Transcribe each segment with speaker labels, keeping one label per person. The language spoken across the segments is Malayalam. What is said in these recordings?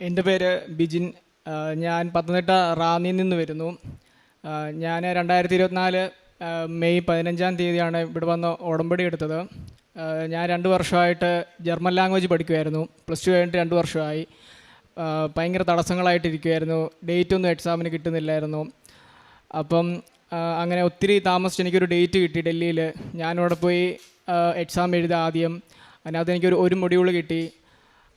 Speaker 1: എന്റെ പേര് ബിജിൻ. ഞാൻ പത്തനംതിട്ട റാന്നിയിൽ നിന്ന് വരുന്നു. ഞാൻ രണ്ടായിരത്തി ഇരുപത്തിനാല് മെയ് പതിനഞ്ചാം തീയതിയാണ് ഇവിടെ വന്ന് ഉടമ്പടി എടുത്തത്. ഞാൻ രണ്ട് വർഷമായിട്ട് ജർമ്മൻ ലാംഗ്വേജ് പഠിക്കുമായിരുന്നു പ്ലസ് ടു കഴിഞ്ഞിട്ട് രണ്ട് വർഷമായി. ഭയങ്കര തടസ്സങ്ങളായിട്ടിരിക്കുമായിരുന്നു ഡേറ്റ് ഒന്നും എക്സാമിന് കിട്ടുന്നില്ലായിരുന്നു. അപ്പം അങ്ങനെ ഒത്തിരി താമസിച്ച് എനിക്കൊരു ഡേറ്റ് കിട്ടി ഡൽഹിയിൽ. ഞാനവിടെ പോയി എക്സാം എഴുതി ആദ്യം. അതിനകത്ത് എനിക്കൊരു ഒരു മൊഡ്യൂൾ കിട്ടി.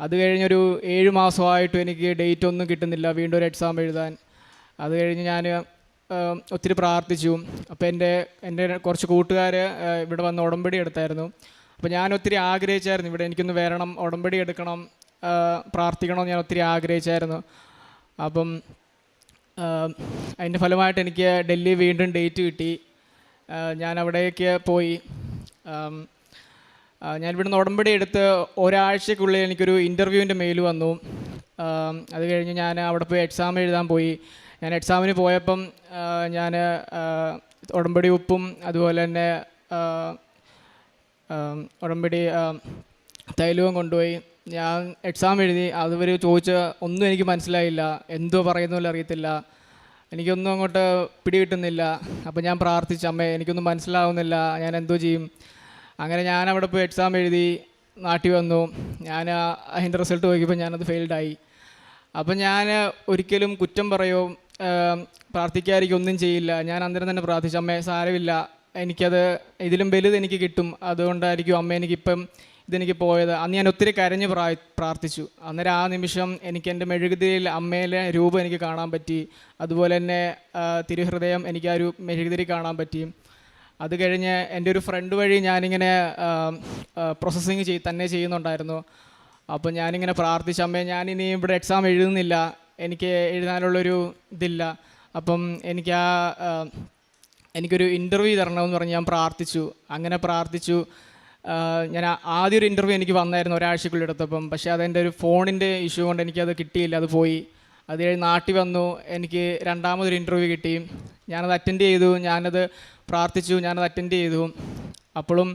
Speaker 1: അത് കഴിഞ്ഞൊരു ഏഴ് മാസമായിട്ടും എനിക്ക് ഡേറ്റ് ഒന്നും കിട്ടുന്നില്ല. വീണ്ടും ഒരു എക്സാം എഴുതാൻ. അത് കഴിഞ്ഞ് ഞാൻ ഒത്തിരി പ്രാർത്ഥിച്ചു. അപ്പോൾ എന്റെ എന്റെ കുറച്ച് കൂട്ടുകാർ ഇവിടെ വന്ന് ഉടമ്പടി എടുത്തായിരുന്നു. അപ്പോൾ ഞാൻ ഒത്തിരി ആഗ്രഹിച്ചായിരുന്നു. ഇവിടെ എനിക്കൊന്ന് വരണം ഉടമ്പടി എടുക്കണം പ്രാർത്ഥിക്കണം ഞാൻ ഒത്തിരി ആഗ്രഹിച്ചായിരുന്നു. അപ്പം അതിന്റെ ഫലമായിട്ട് എനിക്ക് ഡൽഹി വീണ്ടും ഡേറ്റ് കിട്ടി. ഞാൻ അവിടേക്ക് പോയി. ഞാൻ ഇവിടുന്ന് ഉടമ്പടി എടുത്ത് ഒരാഴ്ചക്കുള്ളിൽ എനിക്കൊരു ഇന്റർവ്യൂവിന്റെ മെയിൽ വന്നു. അത് കഴിഞ്ഞ് ഞാൻ അവിടെ പോയി എക്സാം എഴുതാൻ പോയി. ഞാൻ എക്സാമിന് പോയപ്പം ഞാൻ ഉടമ്പടി ഉപ്പും അതുപോലെ തന്നെ ഉടമ്പടി തൈലവും കൊണ്ടുപോയി. ഞാൻ എക്സാം എഴുതി. അതുവരെ ചോദിച്ച ഒന്നും എനിക്ക് മനസ്സിലായില്ല. എന്തോ പറയുന്നില്ല അറിയത്തില്ല. എനിക്കൊന്നും അങ്ങോട്ട് പിടികിട്ടുന്നില്ല. അപ്പോൾ ഞാൻ പ്രാർത്ഥിച്ചു അമ്മേ എനിക്കൊന്നും മനസ്സിലാവുന്നില്ല. ഞാൻ എന്തോ ചെയ്യും? അങ്ങനെ ഞാൻ അവിടെ പോയി എക്സാം എഴുതി നാട്ടിൽ വന്നു. ഞാൻ അതിന്റെ റിസൾട്ട് നോക്കിയപ്പോൾ ഞാനത് ഫെയിൽഡായി അപ്പം ഞാൻ ഒരിക്കലും കുറ്റം പറയോ പ്രാർത്ഥിക്കായിരിക്കും ഒന്നും ചെയ്യില്ല. ഞാൻ അന്നേരം തന്നെ പ്രാർത്ഥിച്ചു അമ്മേ സാരമില്ല. എനിക്കത് ഇതിലും വലുത് എനിക്ക് കിട്ടും. അതുകൊണ്ടായിരിക്കും അമ്മ എനിക്കിപ്പം ഇതെനിക്ക് പോയത്. അന്ന് ഞാൻ ഒത്തിരി കരഞ്ഞ് പ്രാ പ്രാർത്ഥിച്ചു. അന്നേരം ആ നിമിഷം എനിക്ക് എന്റെ മെഴുകുതിരിയിൽ അമ്മയിലെ രൂപം എനിക്ക് കാണാൻ പറ്റി. അതുപോലെ തന്നെ തിരുഹൃദയം എനിക്ക് ആ ഒരു മെഴുകുതിരി കാണാൻ പറ്റി. അത് കഴിഞ്ഞ് എന്റെ ഒരു ഫ്രണ്ട് വഴി ഞാനിങ്ങനെ പ്രോസസ്സിങ് ചെയ് തന്നെ ചെയ്യുന്നുണ്ടായിരുന്നു. അപ്പോൾ ഞാനിങ്ങനെ പ്രാർത്ഥിച്ച അമ്മേ ഞാനിനി ഇവിടെ എക്സാം എഴുതുന്നില്ല. എനിക്ക് എഴുതാനുള്ളൊരു ഇതില്ല. അപ്പം എനിക്ക് ആ എനിക്കൊരു ഇന്റർവ്യൂ തരണമെന്ന് പറഞ്ഞ് ഞാൻ പ്രാർത്ഥിച്ചു. അങ്ങനെ പ്രാർത്ഥിച്ചു. ഞാൻ ആദ്യ ഒരു ഇന്റർവ്യൂ എനിക്ക് വന്നായിരുന്നു ഒരാഴ്ചക്കുള്ളിൽ എടുത്തപ്പം പക്ഷേ അതെന്റെ ഒരു ഫോണിന്റെ ഇഷ്യൂ കൊണ്ട് എനിക്കത് കിട്ടിയില്ല. അത് പോയി. അത് കഴിഞ്ഞ് നാട്ടിൽ വന്നു എനിക്ക് രണ്ടാമതൊരു ഇന്റർവ്യൂ കിട്ടി. ഞാനത് അറ്റൻഡ് ചെയ്തു ഞാനത് പ്രാർത്ഥിച്ചു ഞാനത് അറ്റൻഡ് ചെയ്തു. അപ്പോഴും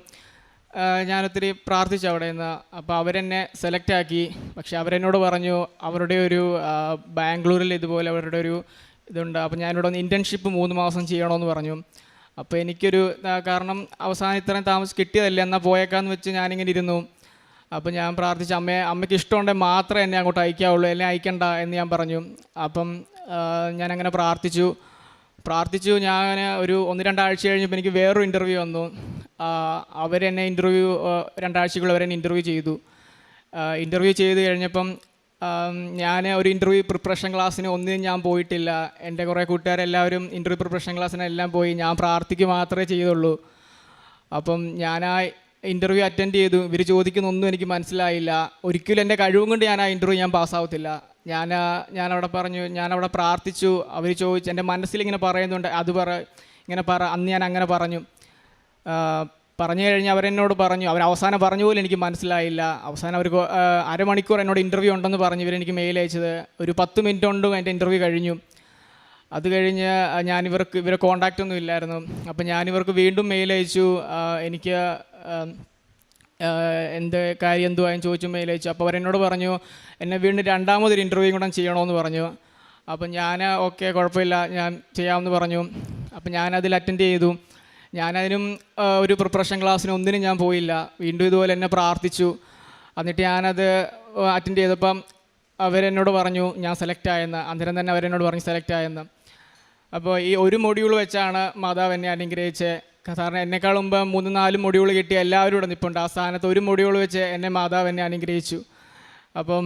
Speaker 1: ഞാനൊത്തിരി പ്രാർത്ഥിച്ചു അവിടെ നിന്ന് അപ്പോൾ അവരെന്നെ സെലക്ട് ആക്കി. പക്ഷെ അവരെന്നോട് പറഞ്ഞു അവരുടെ ഒരു ബാംഗ്ലൂരിൽ ഇതുപോലെ അവരുടെ ഒരു ഇതുണ്ട്. അപ്പോൾ ഞാനിവിടെ ഒന്ന് ഇന്റേൺഷിപ്പ് മൂന്ന് മാസം ചെയ്യണമെന്ന് പറഞ്ഞു. അപ്പോൾ എനിക്കൊരു കാരണം അവസാനം ഇത്രയും താമസം കിട്ടിയതല്ലേ എന്നാൽ പോയേക്കാന്ന് വെച്ച് ഞാനിങ്ങനെ ഇരുന്നു. അപ്പോൾ ഞാൻ പ്രാർത്ഥിച്ച അമ്മയെ അമ്മയ്ക്ക് ഇഷ്ടമുണ്ടെങ്കിൽ മാത്രമേ എന്നെ അങ്ങോട്ട് അയക്കാവുള്ളൂ എന്നെ അയക്കണ്ട എന്ന് ഞാൻ പറഞ്ഞു. അപ്പം ഞാനങ്ങനെ പ്രാർത്ഥിച്ചു. പ്രാർത്ഥിച്ചു ഞാൻ ഒരു ഒന്ന് രണ്ടാഴ്ച കഴിഞ്ഞപ്പോൾ എനിക്ക് വേറൊരു ഇന്റർവ്യൂ വന്നു. അവരെന്നെ ഇന്റർവ്യൂ രണ്ടാഴ്ചക്കുള്ള അവരെന്നെ ഇന്റർവ്യൂ ചെയ്തു. ഇന്റർവ്യൂ ചെയ്ത് കഴിഞ്ഞപ്പം ഞാൻ ഒരു ഇന്റർവ്യൂ പ്രിപ്പറേഷൻ ക്ലാസ്സിന് ഒന്നിനും ഞാൻ പോയിട്ടില്ല. എന്റെ കുറേ കൂട്ടുകാരെല്ലാവരും ഇന്റർവ്യൂ പ്രിപ്പറേഷൻ ക്ലാസ്സിനെല്ലാം പോയി. ഞാൻ പ്രാർത്ഥിക്കുക മാത്രമേ ചെയ്തുള്ളൂ. അപ്പം ഞാൻ ആ ഇന്റർവ്യൂ അറ്റൻഡ് ചെയ്തു. ഇവർ ചോദിക്കുന്നൊന്നും എനിക്ക് മനസ്സിലായില്ല. ഒരിക്കലും എന്റെ കഴിവും കൊണ്ട് ഞാൻ ആ ഇന്റർവ്യൂ ഞാൻ പാസ്സാവത്തില്ല. ഞാൻ ഞാൻ അവിടെ പറഞ്ഞു ഞാൻ അവിടെ പ്രാർത്ഥിച്ചു. അവർ ചോദിച്ചു എന്റെ മനസ്സിലിങ്ങനെ പറയുന്നുണ്ട്. അത് പറ ഇങ്ങനെ പറ അന്ന് ഞാൻ അങ്ങനെ പറഞ്ഞു. പറഞ്ഞു കഴിഞ്ഞ് അവരെന്നോട് പറഞ്ഞു. അവർ അവസാനം പറഞ്ഞു പോലും എനിക്ക് മനസ്സിലായില്ല. അവസാനം അവർ അരമണിക്കൂർ എന്നോട് ഇന്റർവ്യൂ ഉണ്ടെന്ന് പറഞ്ഞു. ഇവരെനിക്ക് മെയിൽ അയച്ചത്. ഒരു പത്ത് മിനിറ്റ് കൊണ്ടും എന്റെ ഇന്റർവ്യൂ കഴിഞ്ഞു. അത് കഴിഞ്ഞ് ഞാൻ ഇവർക്ക് ഇവരെ കോണ്ടാക്റ്റ് ഒന്നും ഇല്ലായിരുന്നു. അപ്പം ഞാനിവർക്ക് വീണ്ടും മെയിൽ അയച്ചു. എനിക്ക് എന്ത് കാര്യം എന്തുവായും ചോദിച്ചു മെയിൽ അയച്ചു. അപ്പോൾ അവരെന്നോട് പറഞ്ഞു എന്നെ വീണ്ടും രണ്ടാമതൊരു ഇന്റർവ്യൂ കൂടെ ചെയ്യണമെന്ന് പറഞ്ഞു. അപ്പം ഞാൻ ഓക്കെ കുഴപ്പമില്ല. ഞാൻ ചെയ്യാമെന്ന് പറഞ്ഞു. അപ്പം ഞാനതിൽ അറ്റൻഡ് ചെയ്തു. ഞാനതിനും ഒരു പ്രിപ്പറേഷൻ ക്ലാസ്സിന് ഒന്നിനും ഞാൻ പോയില്ല. വീണ്ടും ഇതുപോലെ എന്നെ പ്രാർത്ഥിച്ചു. എന്നിട്ട് ഞാനത് അറ്റൻഡ് ചെയ്തപ്പം അവരെന്നോട് പറഞ്ഞു ഞാൻ സെലക്ട് ആയെന്ന്. അന്നേരം തന്നെ അവരെന്നോട് പറഞ്ഞു സെലക്ട് ആയെന്ന്. അപ്പോൾ ഈ ഒരു മൊഡ്യൂൾ വെച്ചാണ് മാതാവ് എന്നെ അനുഗ്രഹിച്ച് സാറിന് എന്നെക്കാൾ മുമ്പ് മൂന്ന് നാല് മൊഡ്യൂൾ കിട്ടിയ എല്ലാവരും ഇവിടെ നിൽപ്പുണ്ട് ആ സ്ഥാനത്ത് ഒരു മൊഡ്യൂൾ വെച്ച് എന്നെ മാതാവ് എന്നെ അനുഗ്രഹിച്ചു. അപ്പം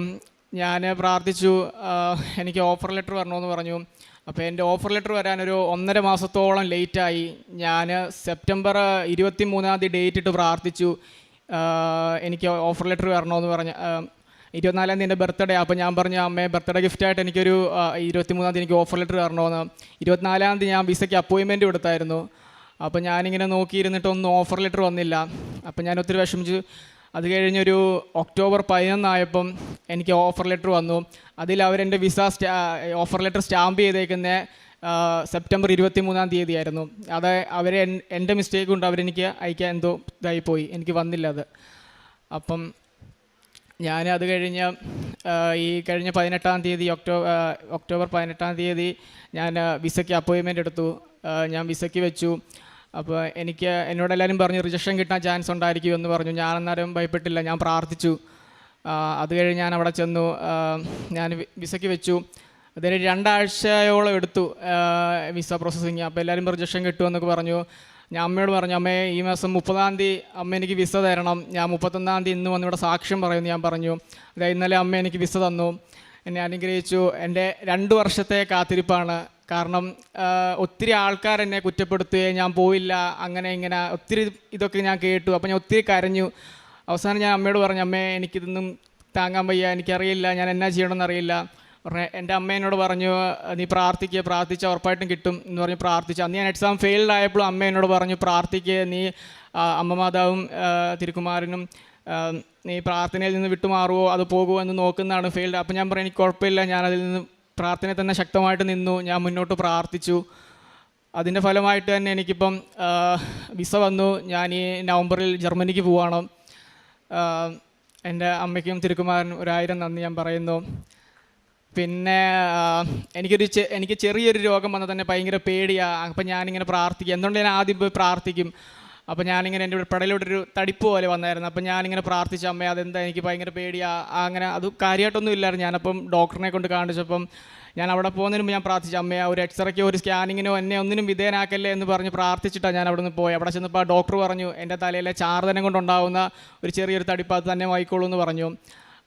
Speaker 1: ഞാൻ പ്രാർത്ഥിച്ചു എനിക്ക് ഓഫർ ലെറ്റർ വരണമെന്ന് പറഞ്ഞു. അപ്പോൾ എന്റെ ഓഫർ ലെറ്റർ വരാനൊരു ഒന്നര മാസത്തോളം ലേറ്റായി ഞാൻ സെപ്റ്റംബർ ഇരുപത്തി മൂന്നാം തീയതി ഡേറ്റ് ഇട്ട് പ്രാർത്ഥിച്ചു. എനിക്ക് ഓഫർ ലെറ്റർ വരണമെന്ന് പറഞ്ഞ ഇരുപത്തിനാലാം തീയതി എന്റെ ബർത്ത്ഡേ അപ്പോൾ ഞാൻ പറഞ്ഞു അമ്മേ ബർത്ത്ഡേ ഗിഫ്റ്റായിട്ട് എനിക്കൊരു ഇരുപത്തി മൂന്നാം തീയതി എനിക്ക് ഓഫർ ലെറ്റർ തരണമെന്ന് ഇരുപത്തിനാലാം തീയതി ഞാൻ വിസയ്ക്ക് അപ്പോയിൻമെന്റ് കൊടുത്തായിരുന്നു. അപ്പോൾ ഞാനിങ്ങനെ നോക്കിയിരുന്നിട്ടൊന്നും ഓഫർ ലെറ്റർ വന്നില്ല. അപ്പോൾ ഞാൻ ഒത്തിരി വിഷമിച്ചു. അത് കഴിഞ്ഞൊരു ഒക്ടോബർ പതിനൊന്നായപ്പം എനിക്ക് ഓഫർ ലെറ്റർ വന്നു. അതിൽ അവരെന്റെ വിസ സ്റ്റാ ഓഫർ ലെറ്റർ സ്റ്റാമ്പ് ചെയ്തേക്കുന്ന സെപ്റ്റംബർ ഇരുപത്തി മൂന്നാം തീയതി ആയിരുന്നു അത് അവരെ എന്റെ മിസ്റ്റേക്ക് കൊണ്ട് അവരെനിക്ക് അയക്കാൻ എന്തോ ഇതായിപ്പോയി. എനിക്ക് വന്നില്ല അത്. അപ്പം ഞാൻ അത് കഴിഞ്ഞ് ഈ കഴിഞ്ഞ പതിനെട്ടാം തീയതി ഒക്ടോബർ ഒക്ടോബർ പതിനെട്ടാം തീയതി ഞാൻ വിസയ്ക്ക് അപ്പോയിൻമെന്റ് എടുത്തു. ഞാൻ വിസയ്ക്ക് വെച്ചു. അപ്പോൾ എനിക്ക് എന്നോട് എല്ലാവരും പറഞ്ഞു റിജക്ഷൻ കിട്ടാൻ ചാൻസ് ഉണ്ടായിരിക്കും എന്ന് പറഞ്ഞു. ഞാൻ അന്നേരം ഭയപ്പെട്ടില്ല ഞാൻ പ്രാർത്ഥിച്ചു. അത് കഴിഞ്ഞ് ഞാൻ അവിടെ ചെന്നു. ഞാൻ വിസയ്ക്ക് വെച്ചു. അതിന് രണ്ടാഴ്ചയോളം എടുത്തു വിസ പ്രോസസ്സിങ്. അപ്പോൾ എല്ലാവരും റിജക്ഷൻ കിട്ടുമെന്നൊക്കെ പറഞ്ഞു. ഞാൻ അമ്മയോട് പറഞ്ഞു അമ്മേ ഈ മാസം മുപ്പതാം തീയതി അമ്മ എനിക്ക് വിസ തരണം. ഞാൻ മുപ്പത്തൊന്നാം തീയതി ഇന്ന് വന്ന് ഇവിടെ സാക്ഷ്യം പറയുമെന്ന് ഞാൻ പറഞ്ഞു. അതായത് ഇന്നലെ അമ്മ എനിക്ക് വിസ തന്നു. എന്നെ അനുഗ്രഹിച്ചു. എന്റെ രണ്ട് വർഷത്തെ കാത്തിരിപ്പാണ്. കാരണം ഒത്തിരി ആൾക്കാർ എന്നെ കുറ്റപ്പെടുത്തുകയും ഞാൻ പോയില്ല അങ്ങനെ ഇങ്ങനെ ഒത്തിരി ഇതൊക്കെ ഞാൻ കേട്ടു. അപ്പോൾ ഞാൻ ഒത്തിരി കരഞ്ഞു. അവസാനം ഞാൻ അമ്മയോട് പറഞ്ഞു അമ്മേ എനിക്കിതൊന്നും താങ്ങാൻ വയ്യ. എനിക്കറിയില്ല. ഞാൻ എന്നാ ചെയ്യണമെന്ന് അറിയില്ല പറഞ്ഞ എന്റെ അമ്മ എന്നോട് പറഞ്ഞു നീ പ്രാർത്ഥിക്കുക പ്രാർത്ഥിച്ചാൽ ഉറപ്പായിട്ടും കിട്ടും എന്ന് പറഞ്ഞ് പ്രാർത്ഥിച്ചു. അന്ന് ഞാൻ എക്സാം ഫെയിൽഡ് ആയപ്പോഴും അമ്മ എന്നോട് പറഞ്ഞു പ്രാർത്ഥിക്കുക നീ അമ്മ മാതാവും തിരുക്കുമാരനും നീ പ്രാർത്ഥനയിൽ നിന്ന് വിട്ടുമാറുമോ അത് പോകുമോ എന്ന് നോക്കുന്നതാണ് ഫെയിൽഡ് അപ്പോൾ ഞാൻ പറഞ്ഞു എനിക്ക് കുഴപ്പമില്ല ഞാൻ അതിൽ നിന്ന് പ്രാർത്ഥനയിൽ തന്നെ ശക്തമായിട്ട് നിന്നു ഞാൻ മുന്നോട്ട് പ്രാർത്ഥിച്ചു. അതിന്റെ ഫലമായിട്ട് തന്നെ എനിക്കിപ്പം വിസ വന്നു. ഞാൻ ഈ നവംബറിൽ ജർമ്മനിക്ക് പോവാണ്. എന്റെ അമ്മയ്ക്കും തിരുക്കുമാരനും ഒരായിരം നന്ദി ഞാൻ പറയുന്നു. പിന്നെ എനിക്കൊരു എനിക്ക് ചെറിയൊരു രോഗം വന്നാൽ തന്നെ ഭയങ്കര പേടിയാണ് അപ്പം ഞാനിങ്ങനെ പ്രാർത്ഥിക്കും. എന്തുകൊണ്ട് ഞാൻ ആദ്യം പോയി പ്രാർത്ഥിക്കും? അപ്പം ഞാനിങ്ങനെ എന്റെ പടയിലോട്ടൊരു തടിപ്പ് പോലെ വന്നായിരുന്നു. അപ്പം ഞാനിങ്ങനെ പ്രാർത്ഥിച്ച അമ്മ അതെന്താ? എനിക്ക് ഭയങ്കര പേടിയാണ് അങ്ങനെ അത് കാര്യമായിട്ടൊന്നും ഇല്ലായിരുന്നു. ഞാനപ്പം ഡോക്ടറിനെ കൊണ്ട് കാണിച്ചപ്പം ഞാൻ അവിടെ പോകുന്നതിന് മുമ്പ് ഞാൻ പ്രാർത്ഥിച്ചു അമ്മയെ ഒരു എക്സ്റേക്കോ ഒരു സ്കാനിങ്ങിനോ എന്നെ ഒന്നിനും വിധേയനാക്കല്ലേ എന്ന് പറഞ്ഞ് പ്രാർത്ഥിച്ചിട്ടാണ് ഞാൻ അവിടെ നിന്ന് പോയി. അവിടെ ചെന്നപ്പോൾ ഡോക്ടർ പറഞ്ഞു എന്റെ തലയിലെ ചാർദനം കൊണ്ടുണ്ടാവുന്ന ഒരു ചെറിയൊരു തടിപ്പ് അത് തന്നെ വായിക്കോളൂ എന്ന് പറഞ്ഞു.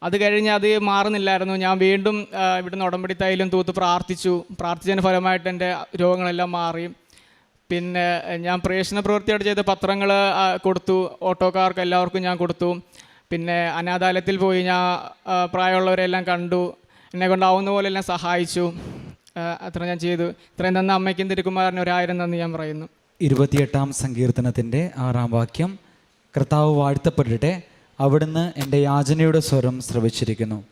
Speaker 1: അത് കഴിഞ്ഞ് അത് മാറുന്നില്ലായിരുന്നു. ഞാൻ വീണ്ടും ഇവിടുന്ന് ഉടമ്പടി തൈലും തൂത്ത് പ്രാർത്ഥിച്ചു. പ്രാർത്ഥിച്ചതിന് ഫലമായിട്ട് എന്റെ രോഗങ്ങളെല്ലാം മാറി. പിന്നെ ഞാൻ പ്രവേശന പ്രവൃത്തിയോട് ചെയ്ത പത്രങ്ങൾ കൊടുത്തു. ഓട്ടോക്കാർക്ക് എല്ലാവർക്കും ഞാൻ കൊടുത്തു. പിന്നെ അനാഥാലയത്തിൽ പോയി ഞാൻ പ്രായമുള്ളവരെല്ലാം കണ്ടു. എന്നെ കൊണ്ടാവുന്ന പോലെ എല്ലാം സഹായിച്ചു. അത്ര ഞാൻ ചെയ്തു. ഇത്രയും തന്ന അമ്മയ്ക്കും തിരുക്കുമാറിന് ഒരായിരം നന്ദി ഞാൻ പറയുന്നു.
Speaker 2: ഇരുപത്തിയെട്ടാം സങ്കീർത്തനത്തിന്റെ ആറാം വാക്യം കർത്താവ് വാഴ്ത്തപ്പെടട്ടെ. അവിടുന്ന് എന്റെ യാചനയുടെ സ്വരം ശ്രവിച്ചിരിക്കുന്നു.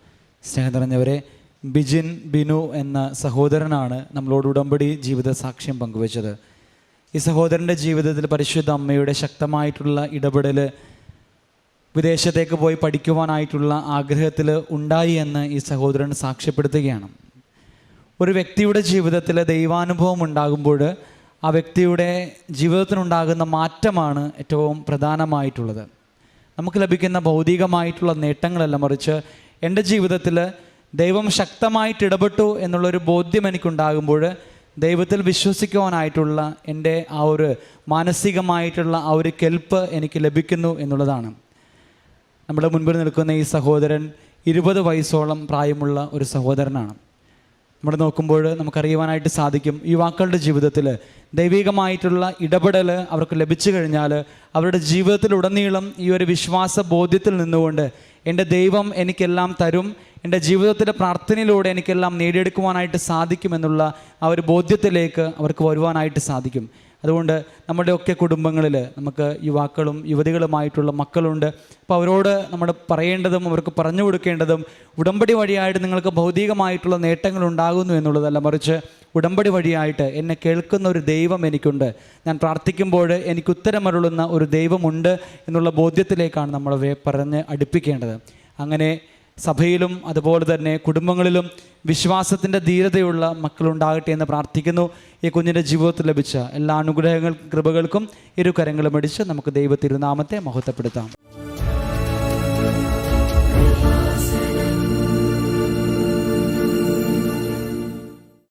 Speaker 2: സ്നേഹം നിറഞ്ഞവരെ ബിജിൻ ബിനു എന്ന സഹോദരനാണ് നമ്മളോട് ഉടമ്പടി ജീവിത സാക്ഷ്യം പങ്കുവച്ചത്. ഈ സഹോദരന്റെ ജീവിതത്തിൽ പരിശുദ്ധ അമ്മയുടെ ശക്തമായിട്ടുള്ള ഇടപെടൽ വിദേശത്തേക്ക് പോയി പഠിക്കുവാനായിട്ടുള്ള ആഗ്രഹത്തിൽ ഉണ്ടായി എന്ന് ഈ സഹോദരൻ സാക്ഷ്യപ്പെടുത്തുകയാണ്. ഒരു വ്യക്തിയുടെ ജീവിതത്തിൽ ദൈവാനുഭവം ഉണ്ടാകുമ്പോൾ ആ വ്യക്തിയുടെ ജീവിതത്തിനുണ്ടാകുന്ന മാറ്റമാണ് ഏറ്റവും പ്രധാനമായിട്ടുള്ളത്. നമുക്ക് ലഭിക്കുന്ന ഭൗതികമായിട്ടുള്ള നേട്ടങ്ങളല്ല മറിച്ച് എന്റെ ജീവിതത്തിൽ ദൈവം ശക്തമായിട്ട് ഇടപെട്ടു എന്നുള്ളൊരു ബോധ്യം എനിക്കുണ്ടാകുമ്പോൾ ദൈവത്തിൽ വിശ്വസിക്കുവാനായിട്ടുള്ള എന്റെ ആ ഒരു മാനസികമായിട്ടുള്ള ആ ഒരു കെൽപ്പ് എനിക്ക് ലഭിക്കുന്നു എന്നുള്ളതാണ്. നമ്മുടെ മുൻപിൽ നിൽക്കുന്ന ഈ സഹോദരൻ ഇരുപത് വയസ്സോളം പ്രായമുള്ള ഒരു സഹോദരനാണ്. നമ്മൾ നോക്കുമ്പോൾ നമുക്കറിയുവാനായിട്ട് സാധിക്കും യുവാക്കളുടെ ജീവിതത്തിൽ ദൈവികമായിട്ടുള്ള ഇടപെടൽ അവർക്ക് ലഭിച്ചു കഴിഞ്ഞാൽ അവരുടെ ജീവിതത്തിലുടനീളം ഈ ഒരു വിശ്വാസ ബോധ്യത്തിൽ നിന്നുകൊണ്ട് എന്റെ ദൈവം എനിക്കെല്ലാം തരും എന്റെ ജീവിതത്തിലെ പ്രാർത്ഥനയിലൂടെ എനിക്കെല്ലാം നേടിയെടുക്കുവാനായിട്ട് സാധിക്കുമെന്നുള്ള ആ ഒരു ബോധ്യത്തിലേക്ക് അവർക്ക് വരുവാനായിട്ട് സാധിക്കും. അതുകൊണ്ട് നമ്മുടെയൊക്കെ കുടുംബങ്ങളിൽ നമുക്ക് യുവാക്കളും യുവതികളുമായിട്ടുള്ള മക്കളുണ്ട്. അപ്പോൾ അവരോട് നമ്മൾ പറയേണ്ടതും അവർക്ക് പറഞ്ഞു കൊടുക്കേണ്ടതും ഉടമ്പടി വഴിയായിട്ട് നിങ്ങൾക്ക് ഭൗതികമായിട്ടുള്ള നേട്ടങ്ങൾ ഉണ്ടാകുന്നു എന്നുള്ളതല്ല. മറിച്ച് ഉടമ്പടി വഴിയായിട്ട് എന്നെ കേൾക്കുന്ന ഒരു ദൈവം എനിക്കുണ്ട്. ഞാൻ പ്രാർത്ഥിക്കുമ്പോൾ എനിക്ക് ഉത്തരമരുളുന്ന ഒരു ദൈവമുണ്ട് എന്നുള്ള ബോധ്യത്തിലേക്കാണ് നമ്മൾ പറഞ്ഞ് അടുപ്പിക്കേണ്ടത്. അങ്ങനെ സഭയിലും അതുപോലെ തന്നെ കുടുംബങ്ങളിലും വിശ്വാസത്തിന്റെ ധീരതയുള്ള മക്കളുണ്ടാകട്ടെ എന്ന് പ്രാർത്ഥിക്കുന്നു. ഈ കുഞ്ഞിന്റെ ജീവിതത്തിൽ ലഭിച്ച എല്ലാ അനുഗ്രഹങ്ങൾ കൃപകൾക്കും ഇരു കരങ്ങളും അടിച്ച് നമുക്ക് ദൈവ തിരുനാമത്തെ മഹത്വപ്പെടുത്താം.